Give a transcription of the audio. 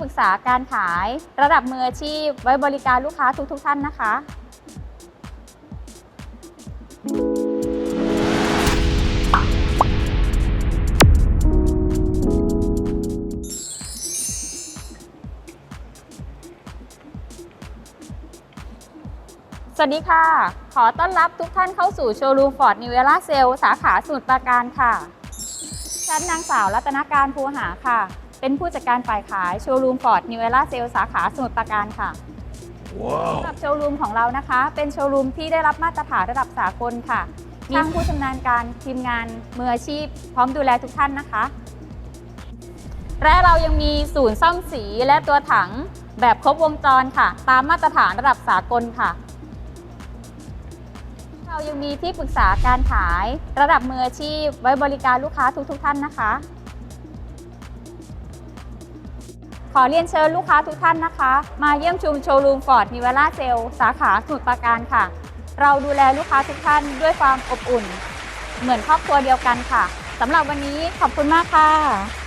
ปรึกษาการขายระดับมืออาชีพ ไว้บริการลูกค้าทุกๆทท่านนะคะสวัสดีค่ะ ขอต้อนรับทุกท่านเข้าสู่โชว์รูมฟอร์ดนิวเวล่าเซลสาขาสมุทรปราการค่ะ ฉันนางสาวรัตนการภูหาค่ะ เป็นผู้จัดการฝ่ายขายโชว์รูมฟอร์ดนิวเวล่าเซลสาขาสมุทรปราการค่ะ สำหรับโชว์รูมของเรานะคะ เป็นโชว์รูมที่ได้รับมาตรฐานระดับสากลค่ะ มีทั้งผู้ชำนาญการทีมงานมืออาชีพ พร้อมดูแลทุกท่านนะคะ และเรายังมีศูนย์ซ่อมสีและตัวถังแบบครบวงจรค่ะ ตามมาตรฐานระดับสากลค่ะ เรายังมีที่ปรึกษาการขายระดับมืออาชีพ ไว้บริการลูกค้าทุกๆทท่านนะคะ ขอเรียนเชิญลูกค้าทุกท่านนะคะ มาเยี่ยมชมโชว์รูมฟอร์ดนิเวล่าเซลสาขาสมุทรปราการค่ะ เราดูแลลูกค้าทุกท่านด้วยความอบอุ่น เหมือนครอบครัวเดียวกันค่ะสำหรับวันนี้ขอบคุณมากค่ะ